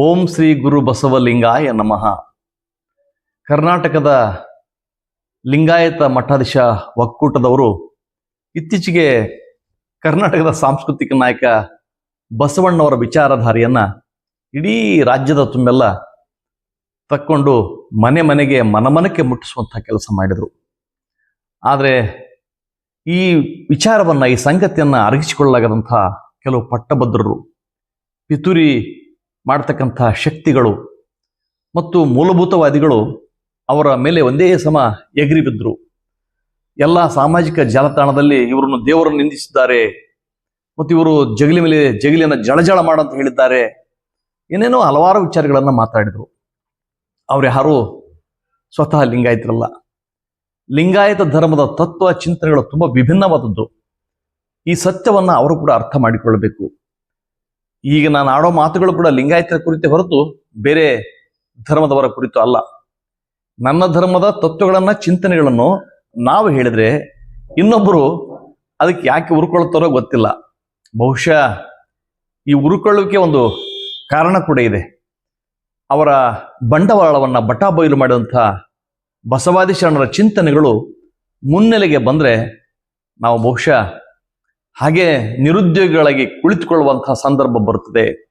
ಓಂ ಶ್ರೀ ಗುರು ಬಸವಲಿಂಗಾಯ ನಮಃ. ಕರ್ನಾಟಕದ ಲಿಂಗಾಯತ ಮಠಾಧೀಶ ಒಕ್ಕೂಟದವರು ಇತ್ತೀಚೆಗೆ ಕರ್ನಾಟಕದ ಸಾಂಸ್ಕೃತಿಕ ನಾಯಕ ಬಸವಣ್ಣವರ ವಿಚಾರಧಾರೆಯನ್ನ ಇಡೀ ರಾಜ್ಯದ ತುಂಬೆಲ್ಲ ತಕ್ಕೊಂಡು ಮನೆ ಮನೆಗೆ ಮನಮನಕ್ಕೆ ಮುಟ್ಟಿಸುವಂಥ ಕೆಲಸ ಮಾಡಿದರು. ಆದರೆ ಈ ವಿಚಾರವನ್ನ, ಈ ಸಂಗತಿಯನ್ನ ಅರಗಿಸಿಕೊಳ್ಳಲಾಗದಂಥ ಕೆಲವು ಪಟ್ಟಭದ್ರರು ಪಿತೂರಿ ಮಾಡ್ತಕ್ಕಂಥ ಶಕ್ತಿಗಳು ಮತ್ತು ಮೂಲಭೂತವಾದಿಗಳು ಅವರ ಮೇಲೆ ಒಂದೇ ಸಮ ಎಗರಿ ಬಿದ್ದರು ಎಲ್ಲ ಸಾಮಾಜಿಕ ಜಾಲತಾಣದಲ್ಲಿ ಇವರನ್ನು ದೇವರನ್ನು ನಿಂದಿಸಿದ್ದಾರೆ ಮತ್ತು ಇವರು ಜಗಲಿ ಮೇಲೆ ಜಗಲಿಯನ್ನು ಜಳಜಳ ಮಾಡಂತ ಹೇಳಿದ್ದಾರೆ. ಏನೇನೋ ಹಲವಾರು ವಿಚಾರಗಳನ್ನು ಮಾತಾಡಿದರು. ಅವ್ರು ಯಾರು ಸ್ವತಃ ಲಿಂಗಾಯತರಲ್ಲ. ಲಿಂಗಾಯತ ಧರ್ಮದ ತತ್ವ ಚಿಂತನೆಗಳು ತುಂಬ ವಿಭಿನ್ನವಾದದ್ದು. ಈ ಸತ್ಯವನ್ನು ಅವರು ಕೂಡ ಅರ್ಥ ಮಾಡಿಕೊಳ್ಳಬೇಕು. ಈಗ ನಾನು ಆಡೋ ಮಾತುಗಳು ಕೂಡ ಲಿಂಗಾಯತರ ಕುರಿತು ಹೊರತು ಬೇರೆ ಧರ್ಮದವರ ಕುರಿತು ಅಲ್ಲ. ನನ್ನ ಧರ್ಮದ ತತ್ವಗಳನ್ನ ಚಿಂತನೆಗಳನ್ನು ನಾವು ಹೇಳಿದ್ರೆ ಇನ್ನೊಬ್ಬರು ಅದಕ್ಕೆ ಯಾಕೆ ಉರುಕೊಳ್ತಾರೋ ಗೊತ್ತಿಲ್ಲ. ಬಹುಶಃ ಈ ಉರುಕೊಳ್ಳುವಿಕೆ ಒಂದು ಕಾರಣ ಕೂಡ ಇದೆ. ಅವರ ಬಂಡವಾಳವನ್ನ ಬಟಾಬಯಲು ಮಾಡಿದಂಥ ಬಸವಾದಿ ಶರಣರ ಚಿಂತನೆಗಳು ಮುನ್ನೆಲೆಗೆ ಬಂದ್ರೆ ನಾವು ಬಹುಶಃ ಹಾಗೆ ನಿರುದ್ಯೋಗಿಗಳಾಗಿ ಕುಳಿತುಕೊಳ್ಳುವಂತಹ ಸಂದರ್ಭ ಬರುತ್ತದೆ.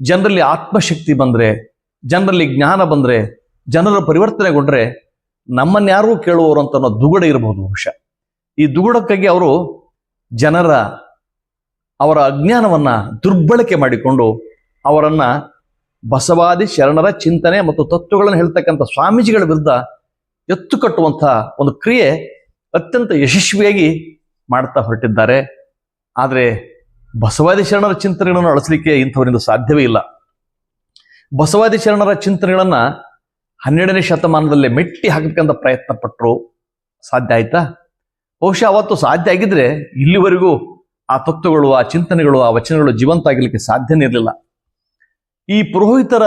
ಜನರಲ್ಲಿ ಆತ್ಮಶಕ್ತಿ ಬಂದ್ರೆ, ಜನರಲ್ಲಿ ಜ್ಞಾನ ಬಂದ್ರೆ, ಜನರ ಪರಿವರ್ತನೆಗೊಂಡ್ರೆ ನಮ್ಮನ್ಯಾರೂ ಕೇಳುವವರು ಅಂತ ಅನ್ನೋ ದುಗುಡ ಇರಬಹುದು ಬಹುಶಃ. ಈ ದುಗುಡಕ್ಕಾಗಿ ಅವರು ಜನರ, ಅವರ ಅಜ್ಞಾನವನ್ನ ದುರ್ಬಳಕೆ ಮಾಡಿಕೊಂಡು ಅವರನ್ನ ಬಸವಾದಿ ಶರಣರ ಚಿಂತನೆ ಮತ್ತು ತತ್ವಗಳನ್ನು ಹೇಳ್ತಕ್ಕಂಥ ಸ್ವಾಮೀಜಿಗಳ ವಿರುದ್ಧ ಎತ್ತು ಕಟ್ಟುವಂಥ ಒಂದು ಕ್ರಿಯೆ ಅತ್ಯಂತ ಯಶಸ್ವಿಯಾಗಿ ಮಾಡ್ತಾ ಹೊರಟಿದ್ದಾರೆ. ಆದರೆ ಬಸವಾದಿ ಶರಣರ ಚಿಂತನೆಗಳನ್ನು ಅಳಿಸಲಿಕ್ಕೆ ಇಂಥವರಿಂದ ಸಾಧ್ಯವೇ ಇಲ್ಲ. ಬಸವಾದಿ ಶರಣರ ಚಿಂತನೆಗಳನ್ನು ಹನ್ನೆರಡನೇ ಶತಮಾನದಲ್ಲೇ ಮೆಟ್ಟಿ ಹಾಕಬೇಕಂತ ಪ್ರಯತ್ನ ಪಟ್ಟರು ಸಾಧ್ಯ ಆಯ್ತಾ? ಬಹುಶಃ ಅವತ್ತು ಸಾಧ್ಯ ಆಗಿದ್ರೆ ಇಲ್ಲಿವರೆಗೂ ಆ ತತ್ವಗಳು, ಆ ಚಿಂತನೆಗಳು, ಆ ವಚನಗಳು ಜೀವಂತ ಆಗಲಿಕ್ಕೆ ಸಾಧ್ಯನೇ ಇರಲಿಲ್ಲ. ಈ ಪುರೋಹಿತರ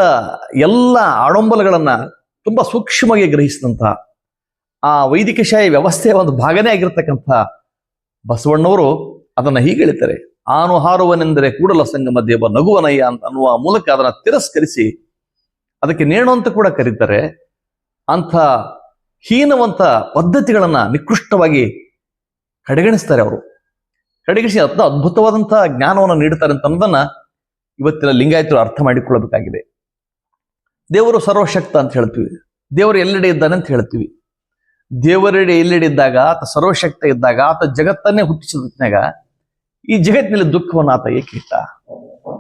ಎಲ್ಲ ಆಡಂಬಲಗಳನ್ನ ತುಂಬಾ ಸೂಕ್ಷ್ಮವಾಗಿ ಗ್ರಹಿಸಿದಂಥ, ಆ ವೈದಿಕ ವೈದಿಕಶಾಹಿ ವ್ಯವಸ್ಥೆಯ ಒಂದು ಭಾಗನೇ ಆಗಿರ್ತಕ್ಕಂಥ ಬಸವಣ್ಣವರು ಅದನ್ನ ಹೀಗೆ ಹೇಳ್ತಾರೆ ಆನು ಹಾರುವನೆಂದರೆ ಕೂಡಲ ಸಂಗಮ ದೇವ ನಗುವನಯ್ಯ ಅಂತ ಅನ್ನುವ ಮೂಲಕ ಅದನ್ನ ತಿರಸ್ಕರಿಸಿ ಅದಕ್ಕೆ ನೇಣು ಅಂತ ಕೂಡ ಕರೀತಾರೆ. ಅಂಥ ಹೀನವಂತ ಪದ್ಧತಿಗಳನ್ನ ನಿಕೃಷ್ಟವಾಗಿ ಕಡೆಗಣಿಸ್ತಾರೆ ಅವರು. ಕಡೆಗಣಿಸಿ ಅತ್ಯಂತ ಅದ್ಭುತವಾದಂತಹ ಜ್ಞಾನವನ್ನು ನೀಡ್ತಾರೆ ಅಂತ ಅನ್ನೋದನ್ನ ಇವತ್ತಿನ ಲಿಂಗಾಯತರು ಅರ್ಥ ಮಾಡಿಕೊಳ್ಳಬೇಕಾಗಿದೆ. ದೇವರು ಸರ್ವಶಕ್ತ ಅಂತ ಹೇಳ್ತೀವಿ. ದೇವರು ಎಲ್ಲೆಡೆ ಇದ್ದಾನೆ ಅಂತ ಹೇಳ್ತೀವಿ. ದೇವರೆಡೆ ಎಲ್ಲೆಡೆ ಇದ್ದಾಗ, ಆತ ಸರ್ವಶಕ್ತ ಇದ್ದಾಗ, ಆತ ಜಗತ್ತನ್ನೇ ಹುಟ್ಟಿಸಿದಾಗ ಈ ಜಗತ್ತಿನಲ್ಲಿ ದುಃಖವನ್ನು ಆತ ಏಕೆ ಇಟ್ಟ?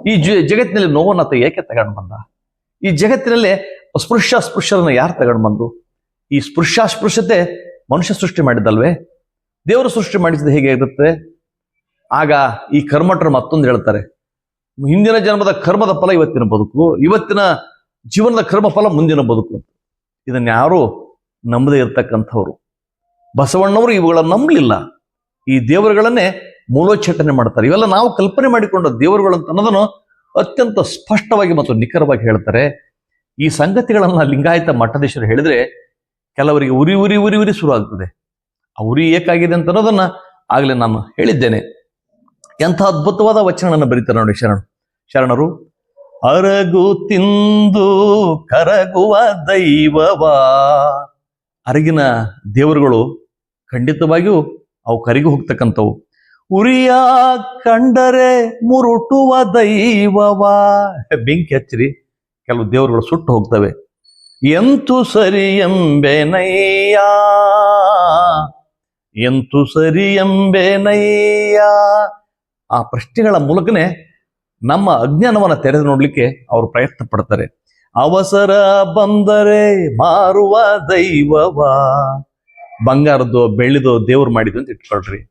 ಈ ಜಗತ್ತಿನಲ್ಲಿ ನೋವನ್ನು ಆತ ಏಕೆ ತಗೊಂಡು ಬಂದ? ಈ ಜಗತ್ತಿನಲ್ಲಿ ಅಸ್ಪೃಶ್ಯ ಸ್ಪೃಶ್ಯರನ್ನು ಯಾರು ತಗೊಂಡು ಬಂದ್ರು? ಈ ಸ್ಪೃಶ್ಯಾಸ್ಪೃಶ್ಯತೆ ಮನುಷ್ಯ ಸೃಷ್ಟಿ ಮಾಡಿದ್ದಲ್ವೇ? ದೇವರು ಸೃಷ್ಟಿ ಮಾಡಿಸಿದ ಹೇಗೆ ಇರುತ್ತೆ? ಆಗ ಈ ಕರ್ಮಟರು ಮತ್ತೊಂದು ಹೇಳ್ತಾರೆ, ಹಿಂದಿನ ಜನ್ಮದ ಕರ್ಮದ ಫಲ ಇವತ್ತಿನ ಬದುಕು, ಇವತ್ತಿನ ಜೀವನದ ಕರ್ಮ ಫಲ ಮುಂದಿನ ಬದುಕು ಇದನ್ನ ಯಾರು ನಂಬದೇ ಇರತಕ್ಕಂಥವ್ರು. ಬಸವಣ್ಣವರು ಇವುಗಳನ್ನ ನಂಬಲಿಲ್ಲ. ಈ ದೇವರುಗಳನ್ನೇ ಮೂಲೋಚ್ಚಾಟನೆ ಮಾಡ್ತಾರೆ. ಇವೆಲ್ಲ ನಾವು ಕಲ್ಪನೆ ಮಾಡಿಕೊಂಡ ದೇವರುಗಳು ಅಂತ ಅನ್ನೋದನ್ನು ಅತ್ಯಂತ ಸ್ಪಷ್ಟವಾಗಿ ಮತ್ತು ನಿಖರವಾಗಿ ಹೇಳ್ತಾರೆ. ಈ ಸಂಗತಿಗಳನ್ನ ಲಿಂಗಾಯತ ಮಠಾಧೀಶರು ಹೇಳಿದ್ರೆ ಕೆಲವರಿಗೆ ಉರಿ ಉರಿ ಉರಿ ಉರಿ ಶುರು ಆಗ್ತದೆ. ಆ ಉರಿ ಏಕಾಗಿದೆ ಅಂತ ಅನ್ನೋದನ್ನ ಆಗಲೇ ನಾನು ಹೇಳಿದ್ದೇನೆ. ಎಂಥ ಅದ್ಭುತವಾದ ವಚನಗಳನ್ನು ಬರೀತಾರೆ ನೋಡಿ ಶರಣ. ಶರಣರು, ಅರಗು ತಿಂದು ಕರಗುವ ದೈವವಾ? ಅರಗಿನ ದೇವರುಗಳು ಖಂಡಿತವಾಗಿಯೂ ಅವು ಕರಿಗೂ ಹೋಗ್ತಕ್ಕಂಥವು. ಉರಿಯ ಕಂಡರೆ ಮುರುಟುವ ದೈವವ. ಬೆಂಕಿ ಹಚ್ಚಿರಿ, ಕೆಲವು ದೇವರುಗಳು ಸುಟ್ಟು ಹೋಗ್ತವೆ. ಎಂತು ಸರಿ ಎಂಬೆನಯ್ಯ? ಎಂತು ಸರಿ ಎಂಬೆನಯ್ಯ? ಆ ಪ್ರಶ್ನೆಗಳ ಮೂಲಕನೇ ನಮ್ಮ ಅಜ್ಞಾನವನ್ನು ತೆರೆದು ನೋಡ್ಲಿಕ್ಕೆ ಅವರು ಪ್ರಯತ್ನ ಪಡ್ತಾರೆ. ಅವಸರ ಬಂದರೆ ಮಾರುವ ದೈವವ. ಬಂಗಾರದ್ದು ಬೆಳ್ಳಿದೋ ದೇವ್ರು ಮಾಡಿದ್ದು ಅಂತ ಇಟ್ಕೊಳ್ರಿ.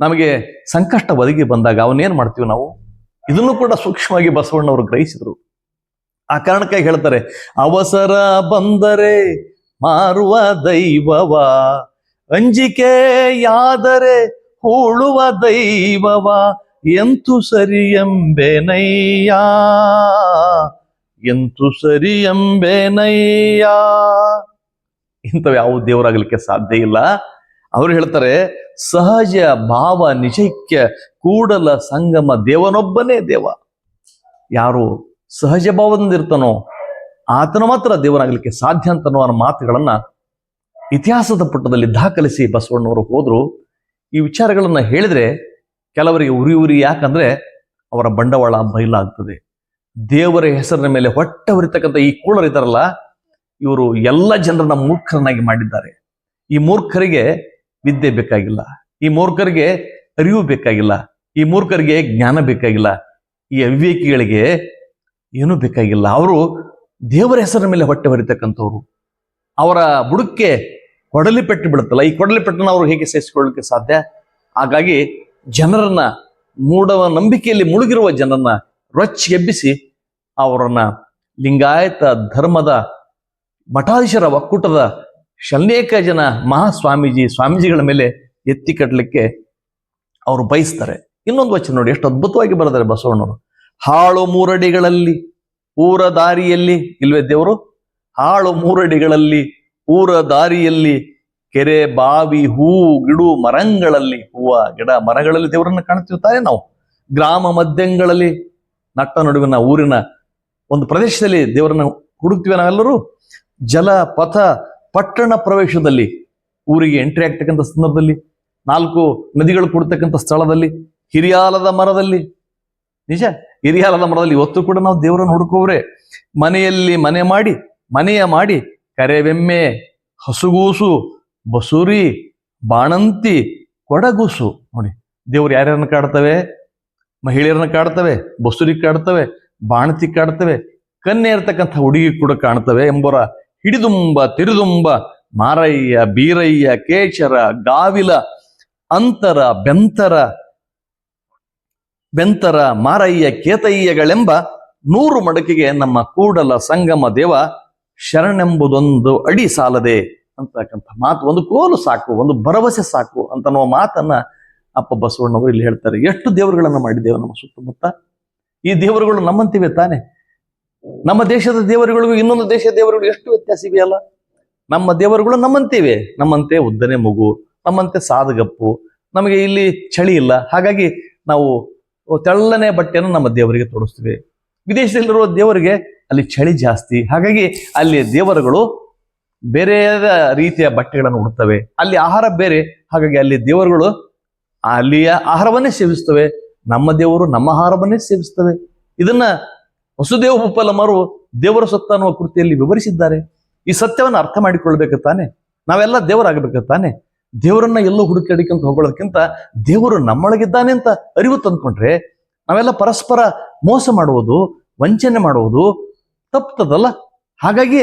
ನಮಗೆ ಸಂಕಷ್ಟ ಒದಗಿ ಬಂದಾಗ ಅವನೇನ್ ಮಾಡ್ತೀವಿ ನಾವು? ಇದನ್ನು ಕೂಡ ಸೂಕ್ಷ್ಮವಾಗಿ ಬಸವಣ್ಣವರು ಗ್ರಹಿಸಿದ್ರು. ಆ ಕಾರಣಕ್ಕಾಗಿ ಹೇಳ್ತಾರೆ, ಅವಸರ ಬಂದರೆ ಮಾರುವ ದೈವವ, ಅಂಜಿಕೆಯಾದರೆ ಹೂಳುವ ದೈವವ, ಎಂತು ಸರಿ ಎಂಬೆನಯ್ಯ, ಎಂತು ಸರಿ ಎಂಬೆನಯ್ಯ. ಇಂಥವು ಯಾವ ದೇವರಾಗಲಿಕ್ಕೆ ಸಾಧ್ಯ ಇಲ್ಲ. ಅವರು ಹೇಳ್ತಾರೆ, ಸಹಜ ಭಾವ ನಿಜೈಕ್ಯ ಕೂಡಲ ಸಂಗಮ ದೇವನೊಬ್ಬನೇ ದೇವ. ಯಾರು ಸಹಜ ಭಾವದಿಂದ ಇರ್ತಾನೋ, ಆತನ ಮಾತ್ರ ದೇವನಾಗಲಿಕ್ಕೆ ಸಾಧ್ಯ ಅಂತ ಅನ್ನೋ ಮಾತುಗಳನ್ನ ಇತಿಹಾಸದ ಪುಟದಲ್ಲಿ ದಾಖಲಿಸಿ ಬಸವಣ್ಣವರು ಹೋದ್ರು. ಈ ವಿಚಾರಗಳನ್ನ ಹೇಳಿದ್ರೆ ಕೆಲವರಿಗೆ ಉರಿ ಉರಿ ಯಾಕಂದ್ರೆ ಅವರ ಬಂಡವಾಳ ಬಯಲಾಗ್ತದೆ ದೇವರ ಹೆಸರಿನ ಮೇಲೆ ಹೊಟ್ಟೆ ಹೊರಿತಕ್ಕಂಥ ಈ ಕೂಳರ್ ಇವರು ಎಲ್ಲ ಜನರನ್ನ ಮೂರ್ಖರನ್ನಾಗಿ ಮಾಡಿದ್ದಾರೆ. ಈ ಮೂರ್ಖರಿಗೆ ವಿದ್ಯೆ ಬೇಕಾಗಿಲ್ಲ. ಈ ಮೂರ್ಖರಿಗೆ ಅರಿವು ಬೇಕಾಗಿಲ್ಲ. ಈ ಮೂರ್ಖರಿಗೆ ಜ್ಞಾನ ಬೇಕಾಗಿಲ್ಲ. ಈ ಅವಿವೇಕಿಗಳಿಗೆ ಏನೂ ಬೇಕಾಗಿಲ್ಲ. ಅವರು ದೇವರ ಹೆಸರಿನ ಮೇಲೆ ಹೊಟ್ಟೆ ಬರಿತಕ್ಕಂಥವ್ರು. ಅವರ ಬುಡಕ್ಕೆ ಕೊಡಲಿ ಪೆಟ್ಟು ಬಿಡುತ್ತಲ್ಲ ಈ ಕೊಡಲಿ ಪೆಟ್ಟನ್ನು ಅವರು ಹೇಗೆ ಸೇರಿಸಿಕೊಳ್ಳಲಿಕ್ಕೆ ಸಾಧ್ಯ? ಹಾಗಾಗಿ ಜನರನ್ನ ಮೂಡವ ನಂಬಿಕೆಯಲ್ಲಿ ಮುಳುಗಿರುವ ಜನರನ್ನ ರೊಚ್ಚಿ ಎಬ್ಬಿಸಿ ಅವರನ್ನ ಲಿಂಗಾಯತ ಧರ್ಮದ ಮಠಾಧೀಶರ ಒಕ್ಕೂಟದ ಶಲ್ನೇಕ ಜನ ಮಹಾಸ್ವಾಮೀಜಿ ಸ್ವಾಮೀಜಿಗಳ ಮೇಲೆ ಎತ್ತಿ ಕಟ್ಟಲಿಕ್ಕೆ ಅವರು ಬಯಸ್ತಾರೆ. ಇನ್ನೊಂದು ವಚನ ನೋಡಿ, ಎಷ್ಟು ಅದ್ಭುತವಾಗಿ ಬರೆದಾರೆ ಬಸವಣ್ಣವರು. ಹಾಳು ಮೂರಡಿಗಳಲ್ಲಿ ಊರ ದಾರಿಯಲ್ಲಿ, ಇಲ್ವೇ ದೇವರು? ಹಾಳು ಮೂರಡಿಗಳಲ್ಲಿ ಊರ ದಾರಿಯಲ್ಲಿ ಕೆರೆ ಬಾವಿ ಹೂ ಗಿಡು ಮರಂಗಳಲ್ಲಿ ಹೂವ ಗಿಡ ಮರಗಳಲ್ಲಿ ದೇವರನ್ನ ಕಾಣ್ತಿರ್ತಾರೆ ನಾವು. ಗ್ರಾಮ ಮಧ್ಯಗಳಲ್ಲಿ ನಟ್ಟ ನಡುವಿನ ಊರಿನ ಒಂದು ಪ್ರದೇಶದಲ್ಲಿ ದೇವರನ್ನ ಹುಡುಕ್ತಿವೆ ನಾವೆಲ್ಲರೂ. ಜಲ ಪಥ ಪಟ್ಟಣ ಪ್ರವೇಶದಲ್ಲಿ, ಊರಿಗೆ ಎಂಟ್ರಿ ಆಗ್ತಕ್ಕಂಥ ಸಂದರ್ಭದಲ್ಲಿ, ನಾಲ್ಕು ನದಿಗಳು ಕೊಡ್ತಕ್ಕಂಥ ಸ್ಥಳದಲ್ಲಿ, ಹಿರಿಯಾಲದ ಮರದಲ್ಲಿ, ನಿಜ? ಹಿರಿಯಾಲದ ಮರದಲ್ಲಿ ಇವತ್ತು ಕೂಡ ನಾವು ದೇವರನ್ನು ಹುಡುಕೋವ್ರೆ ಮನೆಯಲ್ಲಿ ಮನೆ ಮಾಡಿ, ಮನೆಯ ಮಾಡಿ, ಕರೆವೆಮ್ಮೆ, ಹಸುಗೂಸು, ಬಸುರಿ, ಬಾಣಂತಿ, ಕೊಡಗೂಸು. ನೋಡಿ, ದೇವರು ಯಾರ್ಯಾರನ್ನ ಕಾಡ್ತವೆ? ಮಹಿಳೆಯರನ್ನ ಕಾಡ್ತವೆ ಬಸುರಿ ಕಾಡ್ತವೆ, ಬಾಣತಿ ಕಾಡ್ತವೆ ಕನ್ನೆ ಇರ್ತಕ್ಕಂಥ ಹುಡುಗಿ ಕೂಡ ಕಾಣ್ತವೆ ಎಂಬುವರ ಹಿಡಿದುಂಬ, ತಿರುದುಂಬ, ಮಾರಯ್ಯ, ಬೀರಯ್ಯ ಕೇಚರ ಗಾವಿಲ, ಅಂತರ, ಬೆಂತರ ಬೆಂತರ, ಮಾರಯ್ಯ, ಕೇತಯ್ಯಗಳೆಂಬ ನೂರು ಮಡಕಿಗೆ ನಮ್ಮ ಕೂಡಲ ಸಂಗಮ ದೇವ ಶರಣೆಂಬುದೊಂದು ಅಡಿ ಸಾಲದೆ ಅಂತಕ್ಕಂಥ ಮಾತು. ಒಂದು ಕೋಲು ಸಾಕು, ಒಂದು ಭರವಸೆ ಸಾಕು ಅಂತ ಅನ್ನೋ ಮಾತನ್ನ ಅಪ್ಪ ಬಸವಣ್ಣವರು ಇಲ್ಲಿ ಹೇಳ್ತಾರೆ. ಎಷ್ಟು ದೇವರುಗಳನ್ನ ಮಾಡಿದ್ದೇವೆ ನಮ್ಮ ಸುತ್ತಮುತ್ತ? ಈ ದೇವರುಗಳು ನಮ್ಮಂತಿವೆ ತಾನೆ. ನಮ್ಮ ದೇಶದ ದೇವರುಗಳಿಗೂ ಇನ್ನೊಂದು ದೇಶದ ದೇವರುಗಳು ಎಷ್ಟು ವ್ಯತ್ಯಾಸ ಇದೆಯಲ್ಲ? ನಮ್ಮ ದೇವರುಗಳು ನಮ್ಮಂತಿವೆ. ನಮ್ಮಂತೆ ಉದ್ದನೆ ಮಗು, ನಮ್ಮಂತೆ ಸಾದಗಪ್ಪು ನಮಗೆ ಇಲ್ಲಿ ಚಳಿ ಇಲ್ಲ. ಹಾಗಾಗಿ ನಾವು ತೆಳ್ಳನೆ ಬಟ್ಟೆಯನ್ನು ನಮ್ಮ ದೇವರಿಗೆ ತೋರಿಸ್ತೀವಿ ವಿದೇಶದಲ್ಲಿರುವ ದೇವರಿಗೆ ಅಲ್ಲಿ ಚಳಿ ಜಾಸ್ತಿ. ಹಾಗಾಗಿ ಅಲ್ಲಿ ದೇವರುಗಳು ಬೇರೆ ರೀತಿಯ ಬಟ್ಟೆಗಳನ್ನು ಉಡ್ತವೆ. ಅಲ್ಲಿ ಆಹಾರ ಬೇರೆ. ಹಾಗಾಗಿ ಅಲ್ಲಿ ದೇವರುಗಳು ಅಲ್ಲಿಯ ಆಹಾರವನ್ನೇ ಸೇವಿಸ್ತವೆ. ನಮ್ಮ ದೇವರು ನಮ್ಮ ಆಹಾರವನ್ನೇ ಸೇವಿಸ್ತವೆ. ಇದನ್ನ ವಸುದೇವ ಉಪಲಮರು ದೇವರ ಸತ್ತ ಅನ್ನುವ ಕೃತಿಯಲ್ಲಿ ವಿವರಿಸಿದ್ದಾರೆ. ಈ ಸತ್ಯವನ್ನು ಅರ್ಥ ಮಾಡಿಕೊಳ್ಬೇಕು ತಾನೆ. ನಾವೆಲ್ಲ ದೇವರಾಗಬೇಕು ತಾನೆ. ದೇವರನ್ನ ಎಲ್ಲೋ ಹುಡುಕಾಡಿಕೊಂತ ಹೋಗೋದಕ್ಕಿಂತ ದೇವರು ನಮ್ಮೊಳಗಿದ್ದಾನೆ ಅಂತ ಅರಿವು ತಂದ್ಕೊಂಡ್ರೆ ನಾವೆಲ್ಲ ಪರಸ್ಪರ ಮೋಸ ಮಾಡುವುದು, ವಂಚನೆ ಮಾಡುವುದು ತಪ್ತದಲ್ಲ ಹಾಗಾಗಿ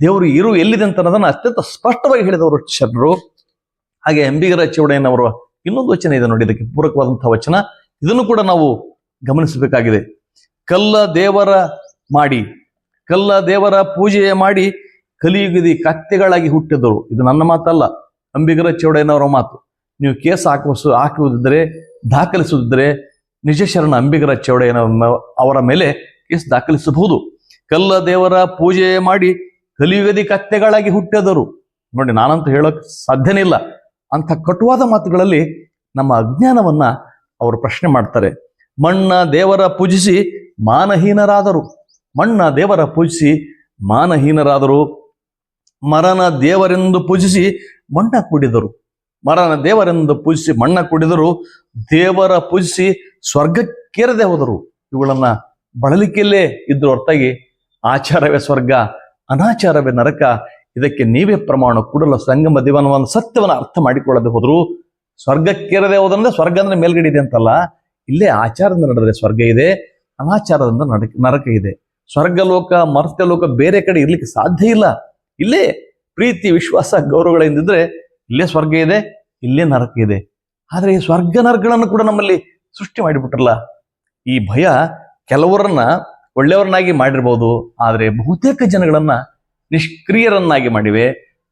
ದೇವರು ಇರು ಎಲ್ಲಿದೆ ಅಂತ ಅನ್ನೋದನ್ನ ಅತ್ಯಂತ ಸ್ಪಷ್ಟವಾಗಿ ಹೇಳಿದವರು ಶರಣರು. ಹಾಗೆ ಎಂಬಿಗರ ಚೌಡಯ್ಯನವರು ಇನ್ನೊಂದು ವಚನ ಇದೆ ನೋಡಿ ಇದಕ್ಕೆ ಪೂರಕವಾದಂತಹ ವಚನ. ಇದನ್ನು ಕೂಡ ನಾವು ಗಮನಿಸಬೇಕಾಗಿದೆ. ಕಲ್ಲ ದೇವರ ಮಾಡಿ, ಕಲ್ಲ ದೇವರ ಪೂಜೆಯ ಮಾಡಿ ಕಲಿಯುಗದಿ ಕತ್ತೆಗಳಾಗಿ ಹುಟ್ಟಿದರು. ಇದು ನನ್ನ ಮಾತಲ್ಲ, ಅಂಬಿಗರ ಚೌಡಯ್ಯನವರ ಮಾತು. ನೀವು ಕೇಸ್ ಹಾಕುವ ಹಾಕುವುದಿದ್ದರೆ, ದಾಖಲಿಸುವುದಿದ್ದರೆ ನಿಜ ಶರಣ ಅಂಬಿಗರ ಚೌಡಯ್ಯನವರ ಅವರ ಮೇಲೆ ಕೇಸ್ ದಾಖಲಿಸಬಹುದು. ಕಲ್ಲ ದೇವರ ಪೂಜೆ ಮಾಡಿ ಕಲಿಯುಗದಿ ಕತ್ತೆಗಳಾಗಿ ಹುಟ್ಟಿದರು. ನೋಡಿ, ನಾನಂತೂ ಹೇಳೋಕೆ ಸಾಧ್ಯನೇ ಇಲ್ಲ. ಅಂಥ ಕಟುವಾದ ಮಾತುಗಳಲ್ಲಿ ನಮ್ಮ ಅಜ್ಞಾನವನ್ನ ಅವರು ಪ್ರಶ್ನೆ ಮಾಡ್ತಾರೆ. ಮಣ್ಣ ದೇವರ ಪೂಜಿಸಿ ಮಾನಹೀನರಾದರು. ಮಣ್ಣ ದೇವರ ಪೂಜಿಸಿ ಮಾನಹೀನರಾದರು. ಮರನ ದೇವರೆಂದು ಪೂಜಿಸಿ ಮಣ್ಣ ಕುಡಿದರು. ಮರನ ದೇವರೆಂದು ಪೂಜಿಸಿ ಮಣ್ಣ ಕುಡಿದರು. ದೇವರ ಪೂಜಿಸಿ ಸ್ವರ್ಗಕ್ಕೇರದೆ ಹೋದರು. ಇವುಗಳನ್ನ ಬಳಲಿಕೆಯಲ್ಲೇ ಇದ್ರು ಹೊರತಾಗಿ ಆಚಾರವೇ ಸ್ವರ್ಗ, ಅನಾಚಾರವೇ ನರಕ. ಇದಕ್ಕೆ ನೀವೇ ಪ್ರಮಾಣ ಕೂಡಲ. ಸಂಗಮ ದೇವನವನ್ನು ಸತ್ಯವನ್ನು ಅರ್ಥ ಮಾಡಿಕೊಳ್ಳದೆ ಹೋದ್ರು. ಸ್ವರ್ಗಕ್ಕೇರದೆ ಹೋದಂದ್ರೆ ಸ್ವರ್ಗ ಅಂದ್ರೆ ಮೇಲ್ಗಡೆ ಇದೆ ಅಂತಲ್ಲ. ಇಲ್ಲೇ ಆಚಾರದಿಂದ ನಡೆದ್ರೆ ಸ್ವರ್ಗ ಇದೆ. ಅನಾಚಾರದಿಂದ ನಡಕ, ನರಕ ಇದೆ. ಸ್ವರ್ಗ ಲೋಕ ಮರ್ತ್ಯ ಲೋಕ ಬೇರೆ ಕಡೆ ಇರ್ಲಿಕ್ಕೆ ಸಾಧ್ಯ ಇಲ್ಲ. ಇಲ್ಲೇ ಪ್ರೀತಿ, ವಿಶ್ವಾಸ ಗೌರವಗಳಿಂದಿದ್ರೆ ಇಲ್ಲೇ ಸ್ವರ್ಗ ಇದೆ, ಇಲ್ಲೇ ನರಕ ಇದೆ. ಆದರೆ ಈ ಸ್ವರ್ಗ ನರಕಗಳನ್ನು ಕೂಡ ನಮ್ಮಲ್ಲಿ ಸೃಷ್ಟಿ ಮಾಡಿಬಿಟ್ರಲ್ಲ. ಈ ಭಯ ಕೆಲವರನ್ನ ಒಳ್ಳೆಯವರನ್ನಾಗಿ ಮಾಡಿರ್ಬೋದು, ಆದರೆ ಬಹುತೇಕ ಜನಗಳನ್ನ ನಿಷ್ಕ್ರಿಯರನ್ನಾಗಿ ಮಾಡಿವೆ.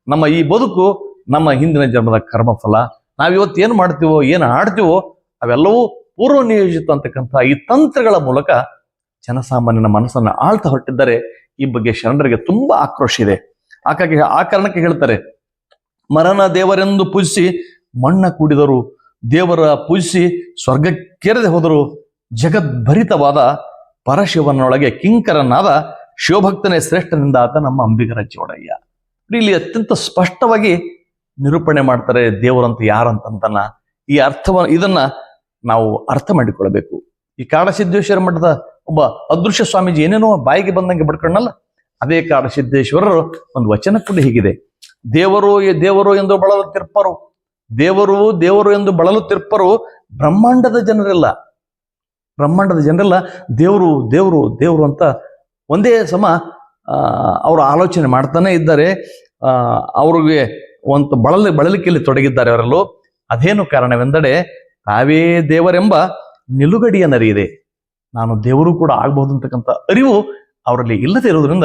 ನಮ್ಮ ಈ ಬದುಕು ನಮ್ಮ ಹಿಂದಿನ ಜನ್ಮದ ಕರ್ಮಫಲ. ನಾವಿವತ್ತು ಏನು ಮಾಡ್ತೀವೋ, ಏನು ಆಡ್ತೀವೋ, ಅವೆಲ್ಲವೂ ಪೂರ್ವ ನಿಯೋಜಿತ ಅಂತಕ್ಕಂಥ ಈ ತಂತ್ರಗಳ ಮೂಲಕ ಜನಸಾಮಾನ್ಯನ ಮನಸ್ಸನ್ನ ಆಳ್ತಾ ಹೊರಟಿದ್ದಾರೆ. ಈ ಬಗ್ಗೆ ಶರಣರಿಗೆ ತುಂಬಾ ಆಕ್ರೋಶ ಇದೆ. ಹಾಗಾಗಿ ಆ ಕಾರಣಕ್ಕೆ ಹೇಳ್ತಾರೆ ಮರನ ದೇವರೆಂದು ಪೂಜಿಸಿ ಮಣ್ಣ ಕೂಡಿದರು, ದೇವರ ಪೂಜಿಸಿ ಸ್ವರ್ಗಕ್ಕೇರದೆ ಹೋದರು, ಜಗದ್ಭರಿತವಾದ ಪರಶಿವನೊಳಗೆ ಕಿಂಕರನಾದ ಶಿವಭಕ್ತನೇ ಶ್ರೇಷ್ಠನಿಂದ ಆತ ನಮ್ಮ ಅಂಬಿಗರ ಚೌಡಯ್ಯ ಇಲ್ಲಿ ಅತ್ಯಂತ ಸ್ಪಷ್ಟವಾಗಿ ನಿರೂಪಣೆ ಮಾಡ್ತಾರೆ ದೇವರಂತ ಯಾರಂತಂತನ ಈ ಅರ್ಥವ ಇದನ್ನ ನಾವು ಅರ್ಥ ಮಾಡಿಕೊಳ್ಳಬೇಕು. ಈ ಕಾಡಸಿದ್ದೇಶ್ವರ ಮಠದ ಒಬ್ಬ ಅದೃಶ್ಯ ಸ್ವಾಮೀಜಿ ಏನೇನೋ ಬಾಯಿಗೆ ಬಂದಂಗೆ ಬಡ್ಕೊಂಡಲ್ಲ ಅದೇ ಕಾಡಸಿದ್ದೇಶ್ವರರು ಒಂದು ವಚನ ಕೂಡ ಹೀಗಿದೆ. ದೇವರು ದೇವರು ಎಂದು ಬಳಲುತ್ತಿರ್ಪರು, ದೇವರು ದೇವರು ಎಂದು ಬಳಲುತ್ತಿರ್ಪರು ಬ್ರಹ್ಮಾಂಡದ ಜನರೆಲ್ಲ. ಬ್ರಹ್ಮಾಂಡದ ಜನರೆಲ್ಲ, ದೇವರು ದೇವರು ದೇವರು ಅಂತ ಒಂದೇ ಸಮ ಅವರು ಆಲೋಚನೆ ಮಾಡ್ತಾನೆ ಇದ್ದಾರೆ. ಅವ್ರಿಗೆ ಒಂದು ಬಳಲಿ ಬಳಲಿಕೆಯಲ್ಲಿ ತೊಡಗಿದ್ದಾರೆ ಅವರಲ್ಲೂ ಅದೇನು ಕಾರಣವೆಂದರೆ ತಾವೇ ದೇವರೆಂಬ ನಿಲುಗಡಿಯ ನರಿಯಿದೆ ನಾನು ದೇವರು ಕೂಡ ಆಗಬಹುದು ಅಂತಕ್ಕಂಥ ಅರಿವು ಅವರಲ್ಲಿ ಇಲ್ಲದೆ ಇರೋದ್ರಿಂದ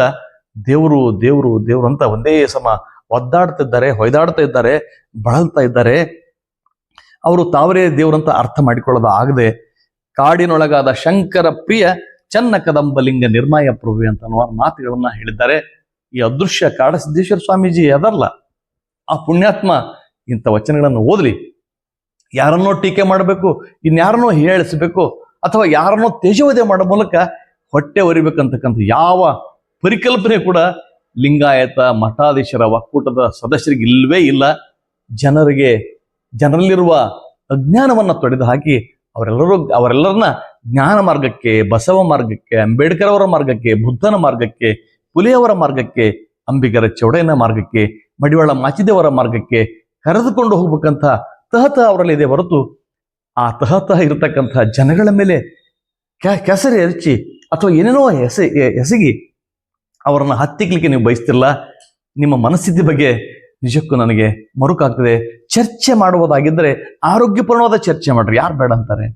ದೇವರು ದೇವರು ದೇವರು ಅಂತ ಒಂದೇ ಸಮ ಒದ್ದಾಡ್ತಿದ್ದಾರೆ ಹೊಯ್ದಾಡ್ತಾ ಇದ್ದಾರೆ, ಬಳಲ್ತಾ ಇದ್ದಾರೆ. ಅವರು ತಾವರೇ ದೇವರಂತ ಅರ್ಥ ಮಾಡಿಕೊಳ್ಳೋದು ಆಗದೆ ಕಾಡಿನೊಳಗಾದ ಶಂಕರ ಪ್ರಿಯ ಚನ್ನ ಕದಂಬಲಿಂಗ ನಿರ್ಮಾಯ ಪ್ರಭು ಅಂತ ಅನ್ನುವ ಮಾತುಗಳನ್ನ ಹೇಳಿದ್ದಾರೆ. ಈ ಅದೃಶ್ಯ ಕಾಡಸಿದ್ದೇಶ್ವರ ಸ್ವಾಮೀಜಿ ಅದಲ್ಲ ಆ ಪುಣ್ಯಾತ್ಮ ಇಂಥ ವಚನಗಳನ್ನು ಓದಲಿ. ಯಾರನ್ನೋ ಟೀಕೆ ಮಾಡಬೇಕು, ಇನ್ಯಾರನ್ನೋ ಹೇಳಿಸಬೇಕು, ಅಥವಾ ಯಾರನ್ನೋ ತೇಜವಧೆ ಮಾಡೋ ಮೂಲಕ ಹೊಟ್ಟೆ ಒರಿಬೇಕಂತಕ್ಕಂಥ ಯಾವ ಪರಿಕಲ್ಪನೆ ಕೂಡ ಲಿಂಗಾಯತ, ಮಠಾಧೀಶರ, ಒಕ್ಕೂಟದ ಸದಸ್ಯರಿಗೆ ಇಲ್ಲವೇ ಇಲ್ಲ. ಜನರಿಗೆ, ಜನರಲ್ಲಿರುವ ಅಜ್ಞಾನವನ್ನ ತೊಡೆದು ಹಾಕಿ ಅವರೆಲ್ಲರೂ, ಅವರೆಲ್ಲರನ್ನ ಜ್ಞಾನ ಮಾರ್ಗಕ್ಕೆ, ಬಸವ ಮಾರ್ಗಕ್ಕೆ, ಅಂಬೇಡ್ಕರ್ ಅವರ ಮಾರ್ಗಕ್ಕೆ, ಬುದ್ಧನ ಮಾರ್ಗಕ್ಕೆ ಪುಲಿಯವರ ಮಾರ್ಗಕ್ಕೆ, ಅಂಬಿಗರ ಚೌಡಯ್ಯನ ಮಾರ್ಗಕ್ಕೆ, ಮಡಿವಾಳ ಮಾಚಿದೇವರ ಮಾರ್ಗಕ್ಕೆ ಕರೆದುಕೊಂಡು ಹೋಗ್ಬೇಕಂತ ತಹತ ಅವರಲ್ಲಿ ಇದೆ ಹೊರತು ಆ ತಹತ ಇರತಕ್ಕಂತಹ ಜನಗಳ ಮೇಲೆ ಕೆಸರು ಎರಚಿ ಅಥವಾ ಏನೇನೋ ಎಸೆ ಎಸಗಿ ಅವರನ್ನು ಹತ್ತಿಕ್ಲಿಕ್ಕೆ ನೀವು ಬಯಸ್ತಿಲ್ಲ ನಿಮ್ಮ ಮನಸ್ಥಿತಿ ಬಗ್ಗೆ ನಿಜಕ್ಕೂ ನನಗೆ ಮರುಕಾಗ್ತದೆ. ಚರ್ಚೆ ಮಾಡುವುದಾಗಿದ್ದರೆ ಆರೋಗ್ಯಪೂರ್ಣವಾದ ಚರ್ಚೆ ಮಾಡ್ರಿ. ಯಾರು ಬೇಡ ಅಂತಾರೆ?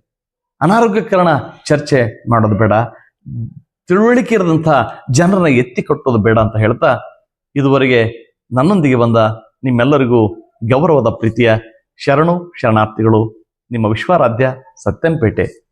ಅನಾರೋಗ್ಯಕರಣ ಚರ್ಚೆ ಮಾಡೋದು ಬೇಡ. ತಿಳುವಳಿಕೆ ಇರದಂಥ ಜನರನ್ನ ಎತ್ತಿ ಕಟ್ಟೋದು ಬೇಡ ಅಂತ ಹೇಳ್ತಾ ಇದುವರೆಗೆ ನನ್ನೊಂದಿಗೆ ಬಂದ ನಿಮ್ಮೆಲ್ಲರಿಗೂ ಗೌರವದ ಪ್ರೀತಿಯ ಶರಣು ಶರಣಾರ್ಥಿಗಳು ನಿಮ್ಮ ವಿಶ್ವಾರಾಧ್ಯ ಸತ್ಯಂಪೇಟೆ